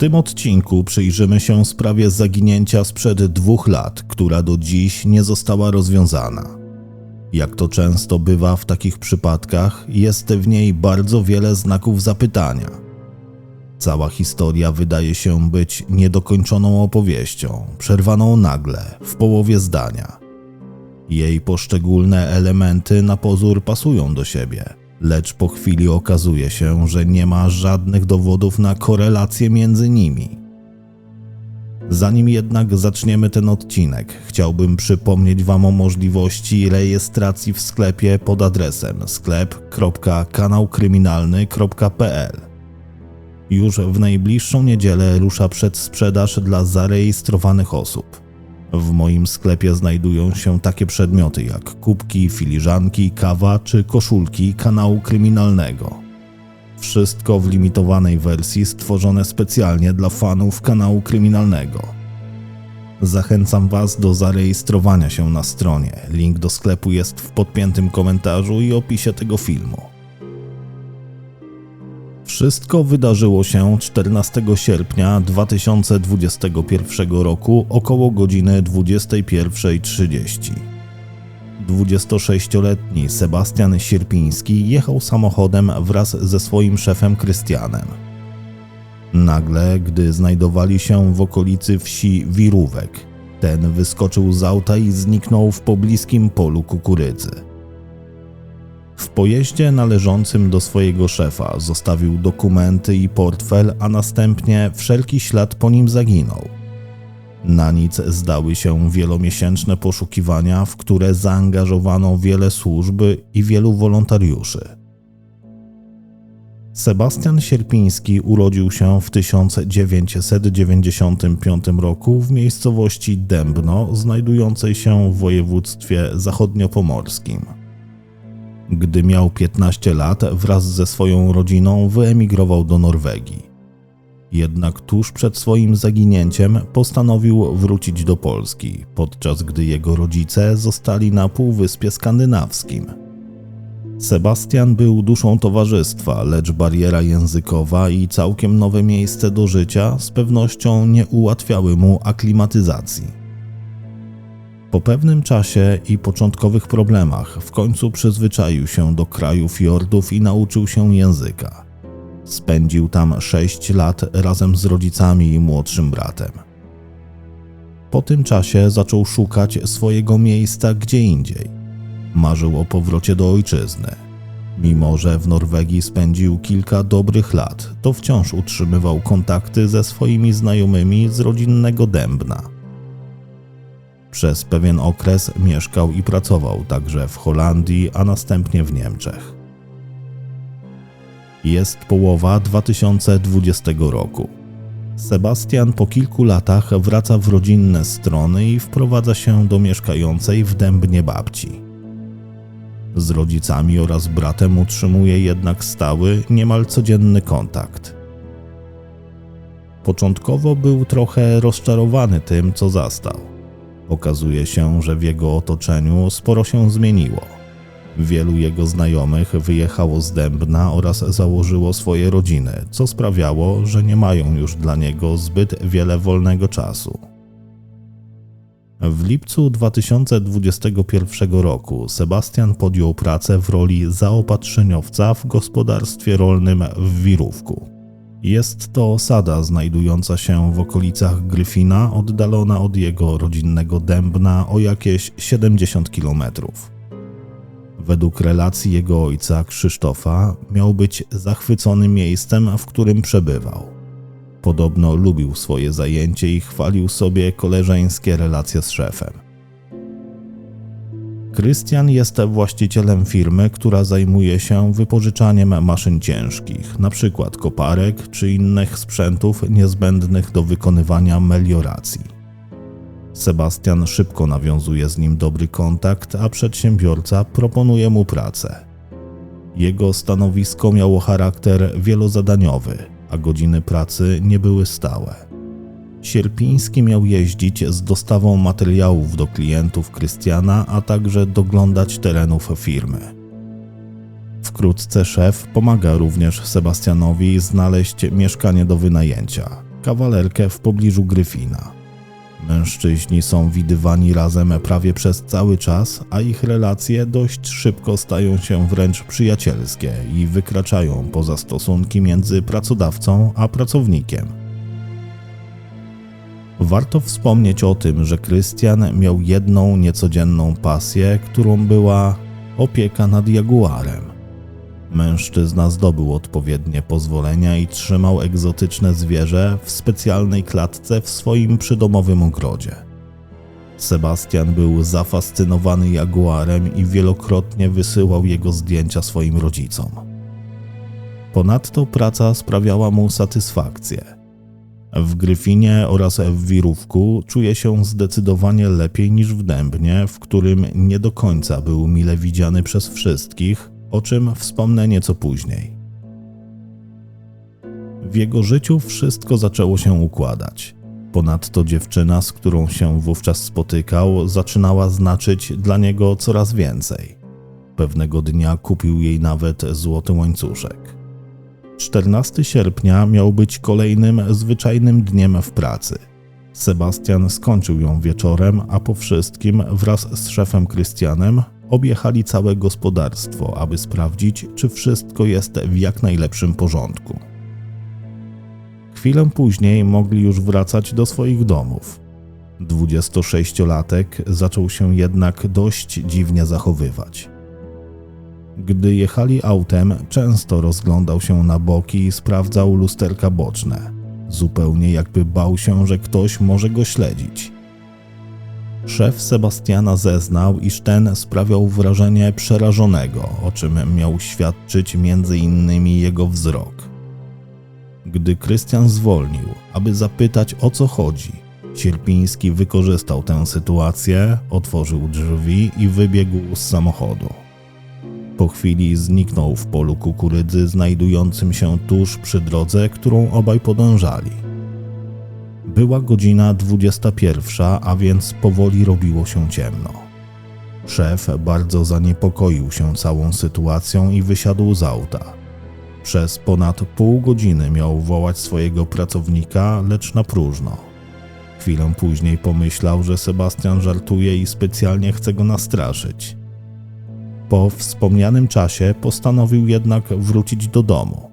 Tym odcinku przyjrzymy się sprawie zaginięcia sprzed dwóch lat, która do dziś nie została rozwiązana. Jak to często bywa w takich przypadkach, jest w niej bardzo wiele znaków zapytania. Cała historia wydaje się być niedokończoną opowieścią, przerwaną nagle, w połowie zdania. Jej poszczególne elementy na pozór pasują do siebie, lecz po chwili okazuje się, że nie ma żadnych dowodów na korelację między nimi. Zanim jednak zaczniemy ten odcinek, chciałbym przypomnieć Wam o możliwości rejestracji w sklepie pod adresem sklep.kanałkryminalny.pl. Już w najbliższą niedzielę rusza przedsprzedaż dla zarejestrowanych osób. W moim sklepie znajdują się takie przedmioty jak kubki, filiżanki, kawa czy koszulki kanału kryminalnego. Wszystko w limitowanej wersji stworzone specjalnie dla fanów kanału kryminalnego. Zachęcam Was do zarejestrowania się na stronie. Link do sklepu jest w podpiętym komentarzu i opisie tego filmu. Wszystko wydarzyło się 14 sierpnia 2021 roku około godziny 21.30. 26-letni Sebastian Sierpiński jechał samochodem wraz ze swoim szefem Krystianem. Nagle, gdy znajdowali się w okolicy wsi Wirówek, ten wyskoczył z auta i zniknął w pobliskim polu kukurydzy. W pojeździe należącym do swojego szefa zostawił dokumenty i portfel, a następnie wszelki ślad po nim zaginął. Na nic zdały się wielomiesięczne poszukiwania, w które zaangażowano wiele służby i wielu wolontariuszy. Sebastian Sierpiński urodził się w 1995 roku w miejscowości Dębno, znajdującej się w województwie zachodniopomorskim. Gdy miał 15 lat, wraz ze swoją rodziną wyemigrował do Norwegii. Jednak tuż przed swoim zaginięciem postanowił wrócić do Polski, podczas gdy jego rodzice zostali na Półwyspie Skandynawskim. Sebastian był duszą towarzystwa, lecz bariera językowa i całkiem nowe miejsce do życia z pewnością nie ułatwiały mu aklimatyzacji. Po pewnym czasie i początkowych problemach w końcu przyzwyczaił się do kraju fiordów i nauczył się języka. Spędził tam 6 lat razem z rodzicami i młodszym bratem. Po tym czasie zaczął szukać swojego miejsca gdzie indziej. Marzył o powrocie do ojczyzny. Mimo, że w Norwegii spędził kilka dobrych lat, to wciąż utrzymywał kontakty ze swoimi znajomymi z rodzinnego Dębna. Przez pewien okres mieszkał i pracował także w Holandii, a następnie w Niemczech. Jest połowa 2020 roku. Sebastian po kilku latach wraca w rodzinne strony i wprowadza się do mieszkającej w Dębnie babci. Z rodzicami oraz bratem utrzymuje jednak stały, niemal codzienny kontakt. Początkowo był trochę rozczarowany tym, co zastał. Okazuje się, że w jego otoczeniu sporo się zmieniło. Wielu jego znajomych wyjechało z Dębna oraz założyło swoje rodziny, co sprawiało, że nie mają już dla niego zbyt wiele wolnego czasu. W lipcu 2021 roku Sebastian podjął pracę w roli zaopatrzeniowca w gospodarstwie rolnym w Wirówku. Jest to osada znajdująca się w okolicach Gryfina, oddalona od jego rodzinnego Dębna o jakieś 70 kilometrów. Według relacji jego ojca Krzysztofa miał być zachwycony miejscem, w którym przebywał. Podobno lubił swoje zajęcie i chwalił sobie koleżeńskie relacje z szefem. Krystian jest właścicielem firmy, która zajmuje się wypożyczaniem maszyn ciężkich, np. koparek czy innych sprzętów niezbędnych do wykonywania melioracji. Sebastian szybko nawiązuje z nim dobry kontakt, a przedsiębiorca proponuje mu pracę. Jego stanowisko miało charakter wielozadaniowy, a godziny pracy nie były stałe. Sierpiński miał jeździć z dostawą materiałów do klientów Krystiana, a także doglądać terenów firmy. Wkrótce szef pomaga również Sebastianowi znaleźć mieszkanie do wynajęcia. kawalerkę w pobliżu Gryfina. Mężczyźni są widywani razem prawie przez cały czas, a ich relacje dość szybko stają się wręcz przyjacielskie i wykraczają poza stosunki między pracodawcą a pracownikiem. Warto wspomnieć o tym, że Krystian miał jedną niecodzienną pasję, którą była opieka nad jaguarem. Mężczyzna zdobył odpowiednie pozwolenia i trzymał egzotyczne zwierzę w specjalnej klatce w swoim przydomowym ogrodzie. Sebastian był zafascynowany jaguarem i wielokrotnie wysyłał jego zdjęcia swoim rodzicom. Ponadto praca sprawiała mu satysfakcję. W Gryfinie oraz w Wirówku czuje się zdecydowanie lepiej niż w Dębnie, w którym nie do końca był mile widziany przez wszystkich, o czym wspomnę nieco później. W jego życiu wszystko zaczęło się układać. Ponadto dziewczyna, z którą się wówczas spotykał, zaczynała znaczyć dla niego coraz więcej. Pewnego dnia kupił jej nawet złoty łańcuszek. 14 sierpnia miał być kolejnym zwyczajnym dniem w pracy. Sebastian skończył ją wieczorem, a po wszystkim wraz z szefem Krystianem objechali całe gospodarstwo, aby sprawdzić, czy wszystko jest w jak najlepszym porządku. Chwilę później mogli już wracać do swoich domów. 26-latek zaczął się jednak dość dziwnie zachowywać. Gdy jechali autem, często rozglądał się na boki i sprawdzał lusterka boczne, zupełnie jakby bał się, że ktoś może go śledzić. Szef Sebastiana zeznał, iż ten sprawiał wrażenie przerażonego, o czym miał świadczyć m.in. jego wzrok. Gdy Krystian zwolnił, aby zapytać o co chodzi, Sierpiński wykorzystał tę sytuację, otworzył drzwi i wybiegł z samochodu. Po chwili zniknął w polu kukurydzy znajdującym się tuż przy drodze, którą obaj podążali. Była godzina 21, a więc powoli robiło się ciemno. Szef bardzo zaniepokoił się całą sytuacją i wysiadł z auta. Przez ponad pół godziny miał wołać swojego pracownika, lecz na próżno. Chwilę później pomyślał, że Sebastian żartuje i specjalnie chce go nastraszyć. Po wspomnianym czasie postanowił jednak wrócić do domu.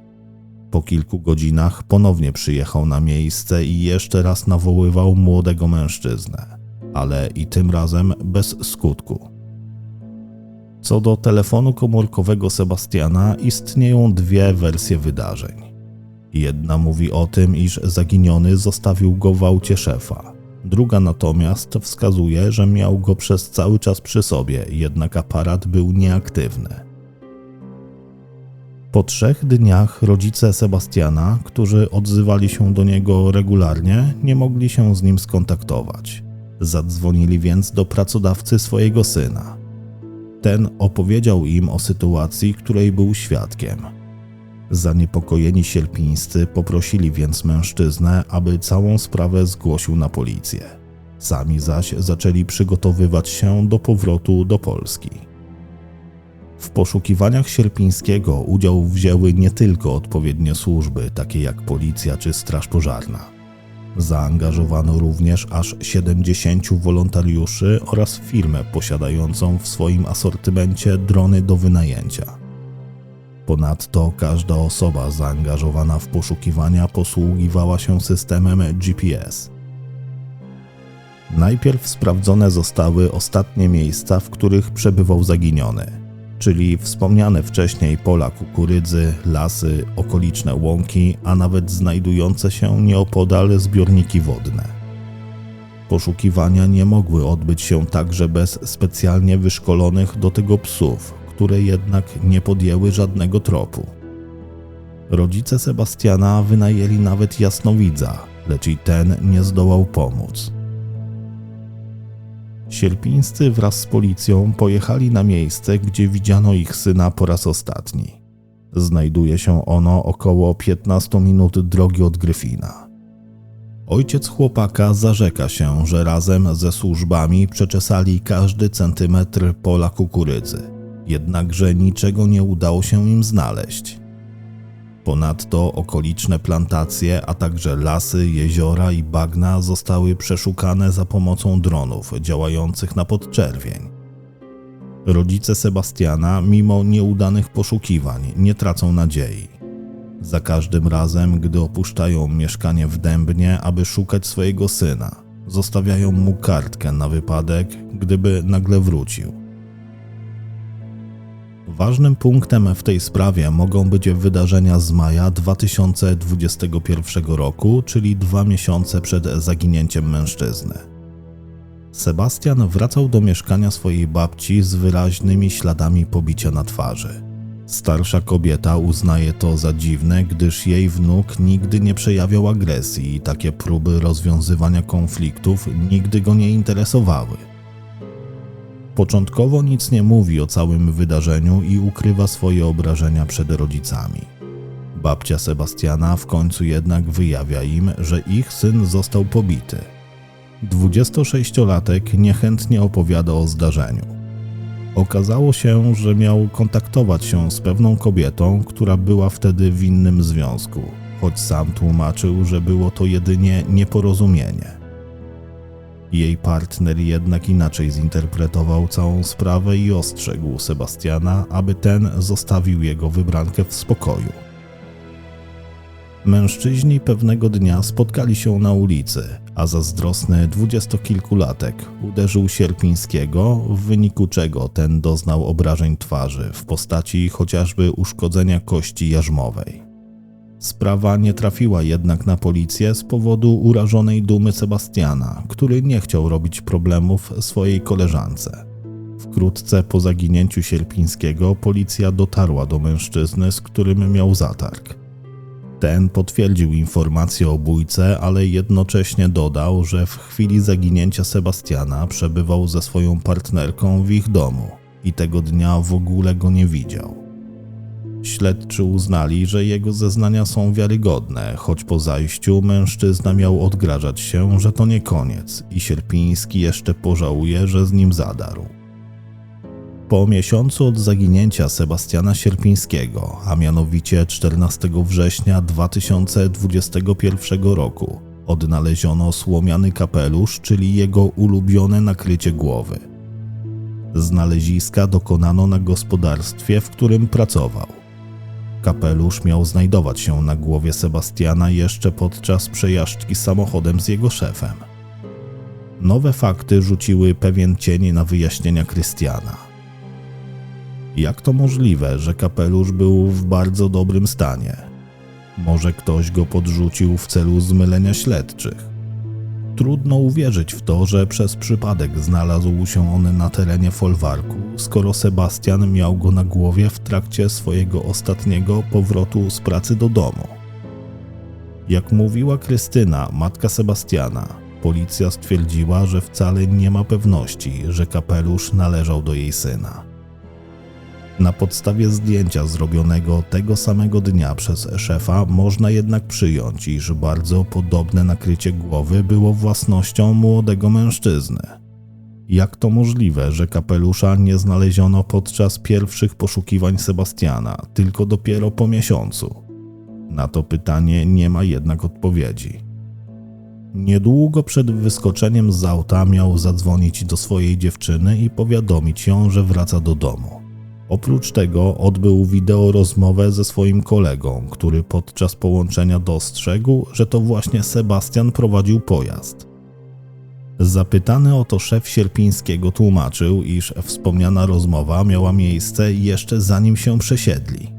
Po kilku godzinach ponownie przyjechał na miejsce i jeszcze raz nawoływał młodego mężczyznę, ale i tym razem bez skutku. Co do telefonu komórkowego Sebastiana, istnieją dwie wersje wydarzeń. Jedna mówi o tym, iż zaginiony zostawił go w aucie szefa. Druga natomiast wskazuje, że miał go przez cały czas przy sobie, jednak aparat był nieaktywny. Po trzech dniach rodzice Sebastiana, którzy odzywali się do niego regularnie, nie mogli się z nim skontaktować. Zadzwonili więc do pracodawcy swojego syna. Ten opowiedział im o sytuacji, której był świadkiem. Zaniepokojeni sierpińscy poprosili więc mężczyznę, aby całą sprawę zgłosił na policję. Sami zaś zaczęli przygotowywać się do powrotu do Polski. W poszukiwaniach Sierpińskiego udział wzięły nie tylko odpowiednie służby, takie jak policja czy straż pożarna. Zaangażowano również aż 70 wolontariuszy oraz firmę posiadającą w swoim asortymencie drony do wynajęcia. Ponadto każda osoba zaangażowana w poszukiwania posługiwała się systemem GPS. Najpierw sprawdzone zostały ostatnie miejsca, w których przebywał zaginiony czyli wspomniane wcześniej pola kukurydzy, lasy, okoliczne łąki, a nawet znajdujące się nieopodal zbiorniki wodne. Poszukiwania nie mogły odbyć się także bez specjalnie wyszkolonych do tego psów, które jednak nie podjęły żadnego tropu. Rodzice Sebastiana wynajęli nawet jasnowidza, lecz i ten nie zdołał pomóc. Sierpińscy wraz z policją pojechali na miejsce, gdzie widziano ich syna po raz ostatni. Znajduje się ono około 15 minut drogi od Gryfina. Ojciec chłopaka zarzeka się, że razem ze służbami przeczesali każdy centymetr pola kukurydzy, jednakże niczego nie udało się im znaleźć. Ponadto okoliczne plantacje, a także lasy, jeziora i bagna zostały przeszukane za pomocą dronów działających na podczerwień. Rodzice Sebastiana, mimo nieudanych poszukiwań, nie tracą nadziei. Za każdym razem, gdy opuszczają mieszkanie w Dębnie, aby szukać swojego syna, zostawiają mu kartkę na wypadek, gdyby nagle wrócił. Ważnym punktem w tej sprawie mogą być wydarzenia z maja 2021 roku, czyli dwa miesiące przed zaginięciem mężczyzny. Sebastian wracał do mieszkania swojej babci z wyraźnymi śladami pobicia na twarzy. Starsza kobieta uznaje to za dziwne, gdyż jej wnuk nigdy nie przejawiał agresji i takie próby rozwiązywania konfliktów nigdy go nie interesowały. Początkowo nic nie mówi o całym wydarzeniu i ukrywa swoje obrażenia przed rodzicami. Babcia Sebastiana w końcu jednak wyjawia im, że ich syn został pobity. 26-latek niechętnie opowiada o zdarzeniu. Okazało się, że miał kontaktować się z pewną kobietą, która była wtedy w innym związku, choć sam tłumaczył, że było to jedynie nieporozumienie. Jej partner jednak inaczej zinterpretował całą sprawę i ostrzegł Sebastiana, aby ten zostawił jego wybrankę w spokoju. Mężczyźni pewnego dnia spotkali się na ulicy, a zazdrosny dwudziestokilkulatek uderzył Sierpińskiego, w wyniku czego ten doznał obrażeń twarzy w postaci chociażby uszkodzenia kości jarzmowej. Sprawa nie trafiła jednak na policję z powodu urażonej dumy Sebastiana, który nie chciał robić problemów swojej koleżance. Wkrótce po zaginięciu Sierpińskiego policja dotarła do mężczyzny, z którym miał zatarg. Ten potwierdził informację o bójce, ale jednocześnie dodał, że w chwili zaginięcia Sebastiana przebywał ze swoją partnerką w ich domu i tego dnia w ogóle go nie widział. Śledczy uznali, że jego zeznania są wiarygodne, choć po zajściu mężczyzna miał odgrażać się, że to nie koniec i Sierpiński jeszcze pożałuje, że z nim zadarł. Po miesiącu od zaginięcia Sebastiana Sierpińskiego, a mianowicie 14 września 2021 roku, odnaleziono słomiany kapelusz, czyli jego ulubione nakrycie głowy. Znaleziska dokonano na gospodarstwie, w którym pracował. Kapelusz miał znajdować się na głowie Sebastiana jeszcze podczas przejażdżki samochodem z jego szefem. Nowe fakty rzuciły pewien cień na wyjaśnienia Krystiana. Jak to możliwe, że kapelusz był w bardzo dobrym stanie? Może ktoś go podrzucił w celu zmylenia śledczych? Trudno uwierzyć w to, że przez przypadek znalazł się on na terenie folwarku, skoro Sebastian miał go na głowie w trakcie swojego ostatniego powrotu z pracy do domu. Jak mówiła Krystyna, matka Sebastiana, policja stwierdziła, że wcale nie ma pewności, że kapelusz należał do jej syna. Na podstawie zdjęcia zrobionego tego samego dnia przez szefa można jednak przyjąć, iż bardzo podobne nakrycie głowy było własnością młodego mężczyzny. Jak to możliwe, że kapelusza nie znaleziono podczas pierwszych poszukiwań Sebastiana, tylko dopiero po miesiącu? Na to pytanie nie ma jednak odpowiedzi. Niedługo przed wyskoczeniem z auta miał zadzwonić do swojej dziewczyny i powiadomić ją, że wraca do domu. Oprócz tego odbył wideo rozmowę ze swoim kolegą, który podczas połączenia dostrzegł, że to właśnie Sebastian prowadził pojazd. Zapytany o to szef Sierpińskiego tłumaczył, iż wspomniana rozmowa miała miejsce jeszcze zanim się przesiedli.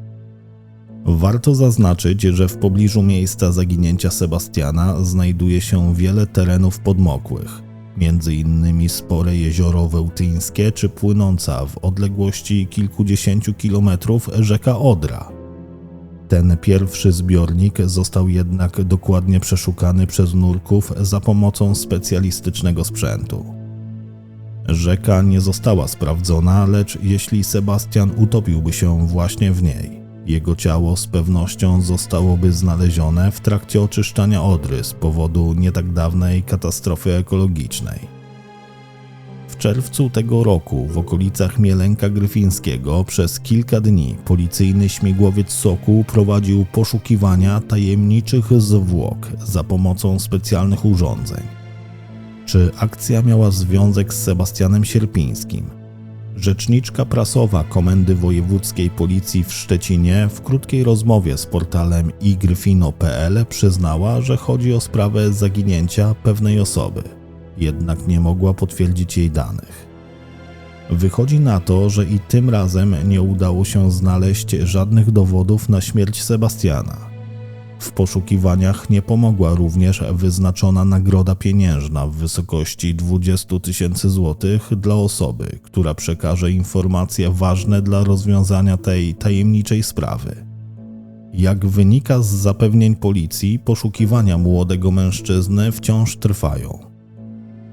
Warto zaznaczyć, że w pobliżu miejsca zaginięcia Sebastiana znajduje się wiele terenów podmokłych, między innymi spore jezioro Wełtyńskie czy płynąca w odległości kilkudziesięciu kilometrów rzeka Odra. Ten pierwszy zbiornik został jednak dokładnie przeszukany przez nurków za pomocą specjalistycznego sprzętu. Rzeka nie została sprawdzona, lecz jeśli Sebastian utopiłby się właśnie w niej, jego ciało z pewnością zostałoby znalezione w trakcie oczyszczania Odry z powodu nie tak dawnej katastrofy ekologicznej. W czerwcu tego roku w okolicach Mielenka Gryfińskiego przez kilka dni policyjny śmigłowiec Sokół prowadził poszukiwania tajemniczych zwłok za pomocą specjalnych urządzeń. Czy akcja miała związek z Sebastianem Sierpińskim? Rzeczniczka prasowa Komendy Wojewódzkiej Policji w Szczecinie w krótkiej rozmowie z portalem igryfino.pl przyznała, że chodzi o sprawę zaginięcia pewnej osoby – jednak nie mogła potwierdzić jej danych. Wychodzi na to, że i tym razem nie udało się znaleźć żadnych dowodów na śmierć Sebastiana. W poszukiwaniach nie pomogła również wyznaczona nagroda pieniężna w wysokości 20 tysięcy złotych dla osoby, która przekaże informacje ważne dla rozwiązania tej tajemniczej sprawy. Jak wynika z zapewnień policji, poszukiwania młodego mężczyzny wciąż trwają.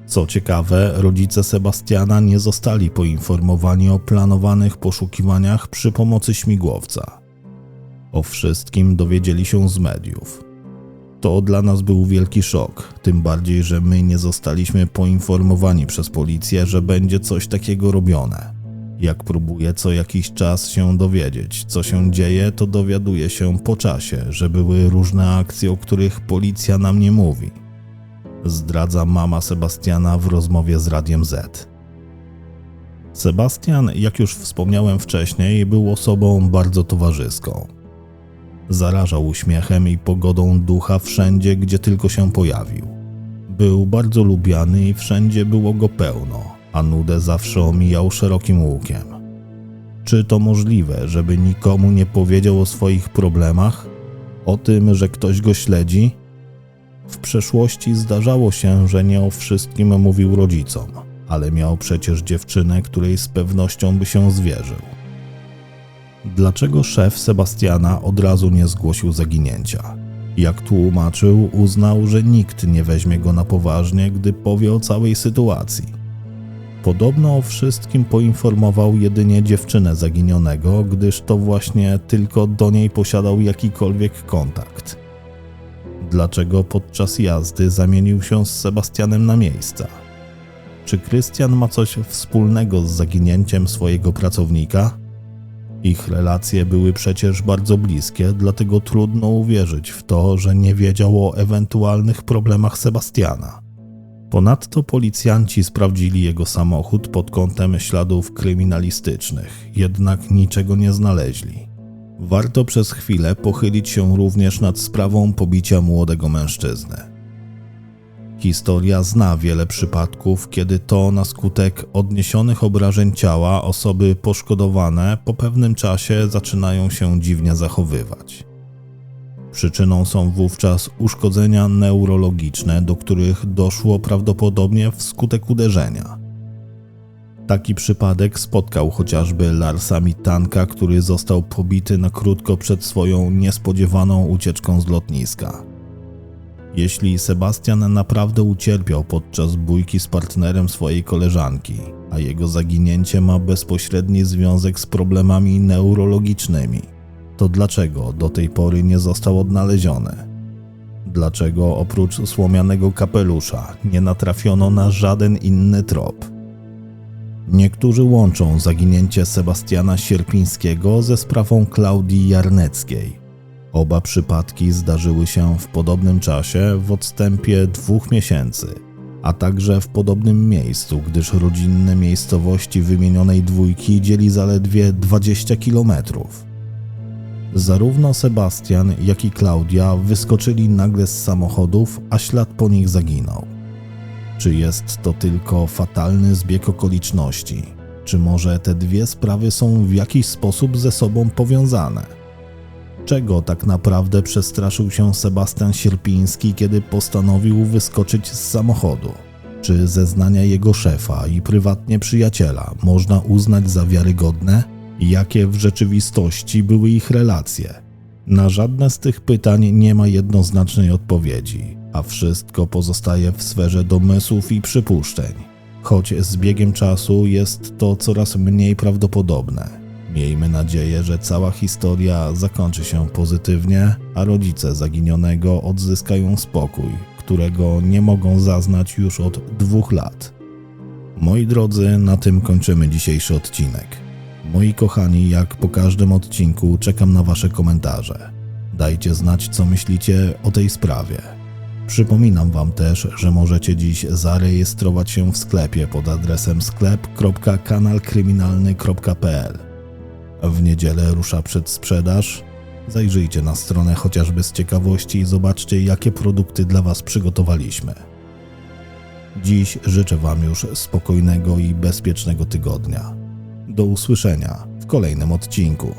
Co ciekawe, rodzice Sebastiana nie zostali poinformowani o planowanych poszukiwaniach przy pomocy śmigłowca. O wszystkim dowiedzieli się z mediów. To dla nas był wielki szok, tym bardziej, że my nie zostaliśmy poinformowani przez policję, że będzie coś takiego robione. Jak próbuję co jakiś czas się dowiedzieć, co się dzieje, to dowiaduję się po czasie, że były różne akcje, o których policja nam nie mówi zdradza mama Sebastiana w rozmowie z Radiem Z. Sebastian, jak już wspomniałem wcześniej, był osobą bardzo towarzyską. Zarażał uśmiechem i pogodą ducha wszędzie, gdzie tylko się pojawił. Był bardzo lubiany i wszędzie było go pełno, a nudę zawsze omijał szerokim łukiem. Czy to możliwe, żeby nikomu nie powiedział o swoich problemach? O tym, że ktoś go śledzi? W przeszłości zdarzało się, że nie o wszystkim mówił rodzicom, ale miał przecież dziewczynę, której z pewnością by się zwierzył. Dlaczego szef Sebastiana od razu nie zgłosił zaginięcia? Jak tłumaczył, uznał, że nikt nie weźmie go na poważnie, gdy powie o całej sytuacji. Podobno o wszystkim poinformował jedynie dziewczynę zaginionego, gdyż to właśnie tylko do niej posiadał jakikolwiek kontakt dlaczego podczas jazdy zamienił się z Sebastianem na miejsca. Czy Krystian ma coś wspólnego z zaginięciem swojego pracownika? Ich relacje były przecież bardzo bliskie, dlatego trudno uwierzyć w to, że nie wiedział o ewentualnych problemach Sebastiana. Ponadto policjanci sprawdzili jego samochód pod kątem śladów kryminalistycznych, jednak niczego nie znaleźli. Warto przez chwilę pochylić się również nad sprawą pobicia młodego mężczyzny. Historia zna wiele przypadków, kiedy to na skutek odniesionych obrażeń ciała osoby poszkodowane po pewnym czasie zaczynają się dziwnie zachowywać. Przyczyną są wówczas uszkodzenia neurologiczne, do których doszło prawdopodobnie wskutek uderzenia. Taki przypadek spotkał chociażby Larsa Mitanka, który został pobity na krótko przed swoją niespodziewaną ucieczką z lotniska. Jeśli Sebastian naprawdę ucierpiał podczas bójki z partnerem swojej koleżanki, a jego zaginięcie ma bezpośredni związek z problemami neurologicznymi, to dlaczego do tej pory nie został odnaleziony? Dlaczego oprócz słomianego kapelusza nie natrafiono na żaden inny trop? Niektórzy łączą zaginięcie Sebastiana Sierpińskiego ze sprawą Klaudii Jarneckiej. Oba przypadki zdarzyły się w podobnym czasie w odstępie dwóch miesięcy, a także w podobnym miejscu, gdyż rodzinne miejscowości wymienionej dwójki dzieli zaledwie 20 kilometrów. Zarówno Sebastian, jak i Klaudia wyskoczyli nagle z samochodów, a ślad po nich zaginął. Czy jest to tylko fatalny zbieg okoliczności? Czy może te dwie sprawy są w jakiś sposób ze sobą powiązane? Czego tak naprawdę przestraszył się Sebastian Sierpiński, kiedy postanowił wyskoczyć z samochodu? Czy zeznania jego szefa i prywatnie przyjaciela można uznać za wiarygodne? Jakie w rzeczywistości były ich relacje? Na żadne z tych pytań nie ma jednoznacznej odpowiedzi a wszystko pozostaje w sferze domysłów i przypuszczeń. Choć z biegiem czasu jest to coraz mniej prawdopodobne. Miejmy nadzieję, że cała historia zakończy się pozytywnie, a rodzice zaginionego odzyskają spokój, którego nie mogą zaznać już od dwóch lat. Moi drodzy, na tym kończymy dzisiejszy odcinek. Moi kochani, jak po każdym odcinku, czekam na Wasze komentarze. Dajcie znać, co myślicie o tej sprawie. Przypominam Wam też, że możecie dziś zarejestrować się w sklepie pod adresem sklep.kanalkryminalny.pl. W niedzielę rusza przedsprzedaż. Zajrzyjcie na stronę chociażby z ciekawości i zobaczcie, jakie produkty dla Was przygotowaliśmy. Dziś życzę Wam już spokojnego i bezpiecznego tygodnia. Do usłyszenia w kolejnym odcinku.